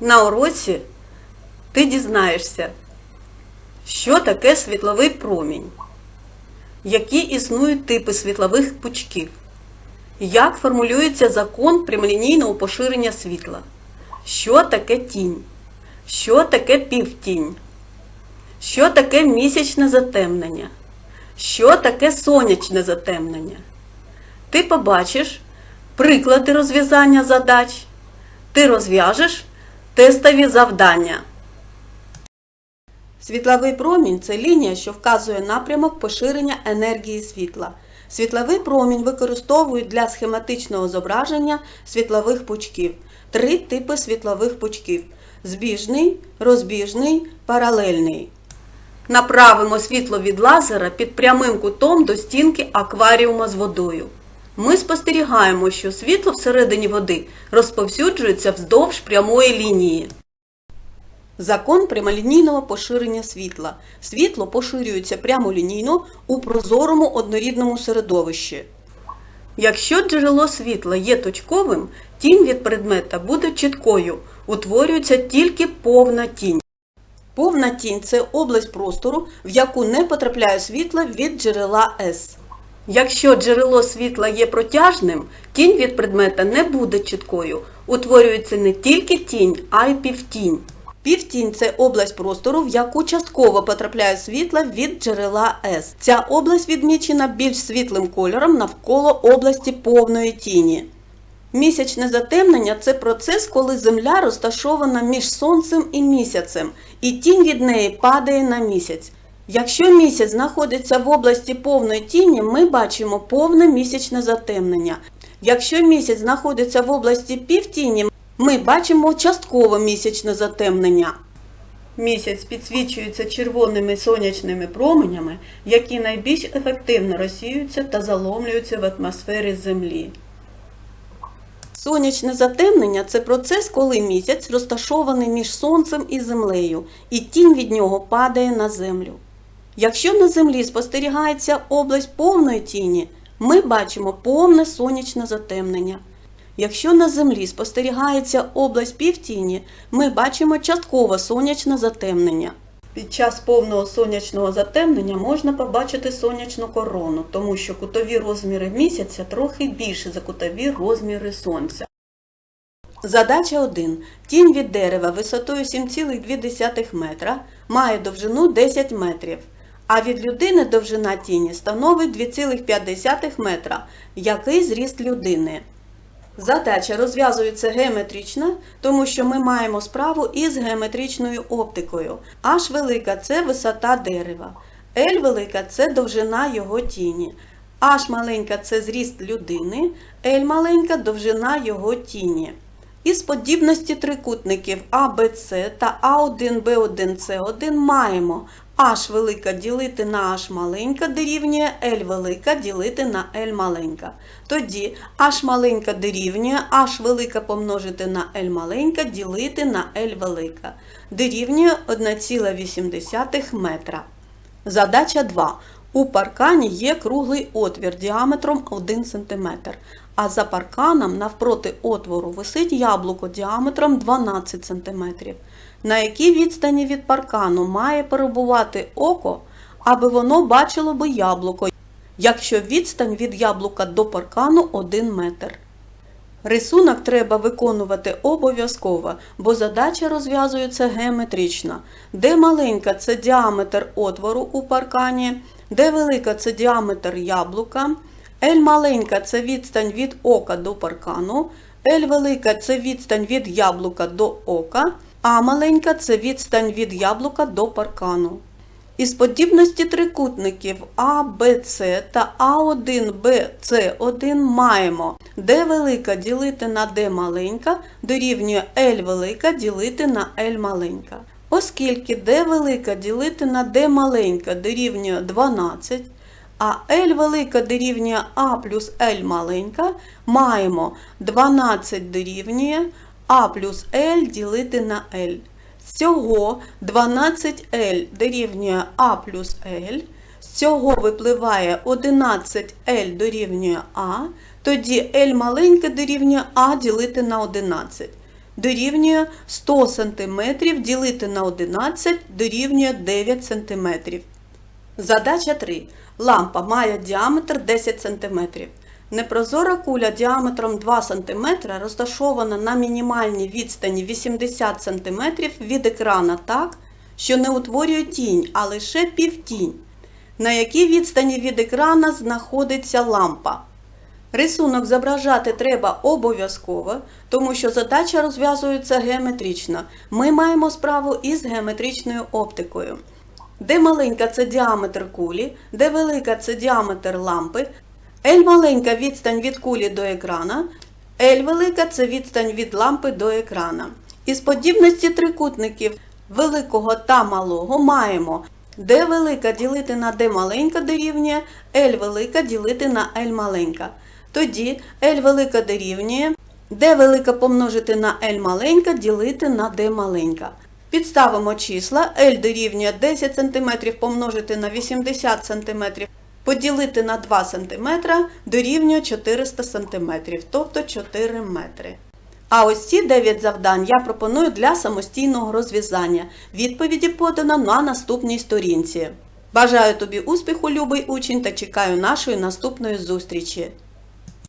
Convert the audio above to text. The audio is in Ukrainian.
На уроці ти дізнаєшся, що таке світловий промінь, які існують типи світлових пучків, як формулюється закон прямолінійного поширення світла, що таке тінь, що таке півтінь, що таке місячне затемнення, що таке сонячне затемнення. Ти побачиш приклади розв'язання задач, ти розв'яжеш тестові завдання. Світловий промінь це лінія, що вказує напрямок поширення енергії світла. Світловий промінь використовують для схематичного зображення світлових пучків. Три типи світлових пучків: збіжний, розбіжний, паралельний. Направимо світло від лазера під прямим кутом до стінки акваріума з водою. Ми спостерігаємо, що світло всередині води розповсюджується вздовж прямої лінії. Закон прямолінійного поширення світла. Світло поширюється прямолінійно у прозорому однорідному середовищі. Якщо джерело світла є точковим, тінь від предмета буде чіткою, утворюється тільки повна тінь. Повна тінь це область простору, в яку не потрапляє світло від джерела С. Якщо джерело світла є протяжним, тінь від предмета не буде чіткою. Утворюється не тільки тінь, а й півтінь. Півтінь це область простору, в яку частково потрапляє світло від джерела С. Ця область відмічена більш світлим кольором навколо області повної тіні. Місячне затемнення це процес, коли Земля розташована між Сонцем і місяцем, і тінь від неї падає на місяць. Якщо місяць знаходиться в області повної тіні, ми бачимо повне місячне затемнення. Якщо місяць знаходиться в області півтіні, ми бачимо часткове місячне затемнення. Місяць підсвічується червоними сонячними променями, які найбільш ефективно розсіюються та заломлюються в атмосфері Землі. Сонячне затемнення це процес, коли місяць розташований між сонцем і землею, і тінь від нього падає на землю. Якщо на землі спостерігається область повної тіні, ми бачимо повне сонячне затемнення. Якщо на землі спостерігається область півтіні, ми бачимо часткове сонячне затемнення. Під час повного сонячного затемнення можна побачити сонячну корону, тому що кутові розміри місяця трохи більше за кутові розміри сонця. Задача 1. Тінь від дерева висотою 7,2 метра має довжину 10 метрів, а від людини довжина тіні становить 2,5 метра. Який зріст людини? Задача розв'язується геометрично, тому що ми маємо справу із геометричною оптикою. H велика це висота дерева, L велика це довжина його тіні. H маленька це зріст людини, L маленька довжина його тіні. Із подібності трикутників ABC та A1, B1, C1 маємо H велика ділити на H маленька дорівнює L велика ділити на L маленька. Тоді H маленька дорівнює H велика помножити на L маленька ділити на L велика. Дорівнює 1,8 метра. Задача 2. У паркані є круглий отвір діаметром 1 см, а за парканом навпроти отвору висить яблуко діаметром 12 см. На якій відстані від паркану має перебувати око, аби воно бачило би яблуко, якщо відстань від яблука до паркану 1 метр. Рисунок треба виконувати обов'язково, бо задача розв'язується геометрично. Де маленька це діаметр отвору у паркані, де велика це діаметр яблука, L маленька це відстань від ока до паркану, L велика це відстань від яблука до ока, а маленька це відстань від яблука до паркану. Із подібності трикутників А, Б, та А1, Б, С1 маємо d велика ділити на d маленька дорівнює L велика ділити на L маленька. Оскільки d велика ділити на d маленька дорівнює 12, а L велика дорівнює А плюс L маленька, маємо 12 дорівнює А плюс L ділити на L. З цього 12L дорівнює А плюс L. З випливає 11L дорівнює А. Тоді L маленьке дорівнює А ділити на 11. дорівнює 100 см ділити на 11 дорівнює 9 см. Задача 3. Лампа має діаметр 10 см. Непрозора куля діаметром 2 см розташована на мінімальній відстані 80 см від екрана так, що не утворює тінь, а лише півтінь. На якій відстані від екрана знаходиться лампа? Рисунок зображати треба обов'язково, тому що задача розв'язується геометрично. Ми маємо справу із геометричною оптикою. Де маленька це діаметр кулі, де велика це діаметр лампи, L маленька відстань від кулі до екрана, L велика це відстань від лампи до екрана. Із подібності трикутників великого та малого маємо D велика ділити на D маленька дорівнює, L велика ділити на L маленька. Тоді L велика дорівнює, D велика помножити на L маленька ділити на D маленька. Підставимо числа L дорівнює 10 см помножити на 80 см поділити на 2 см дорівнює 400 см, тобто 4 метри. А ось ці 9 завдань я пропоную для самостійного розв'язання. Відповіді подано на наступній сторінці. Бажаю тобі успіху, любий учень, та чекаю нашої наступної зустрічі.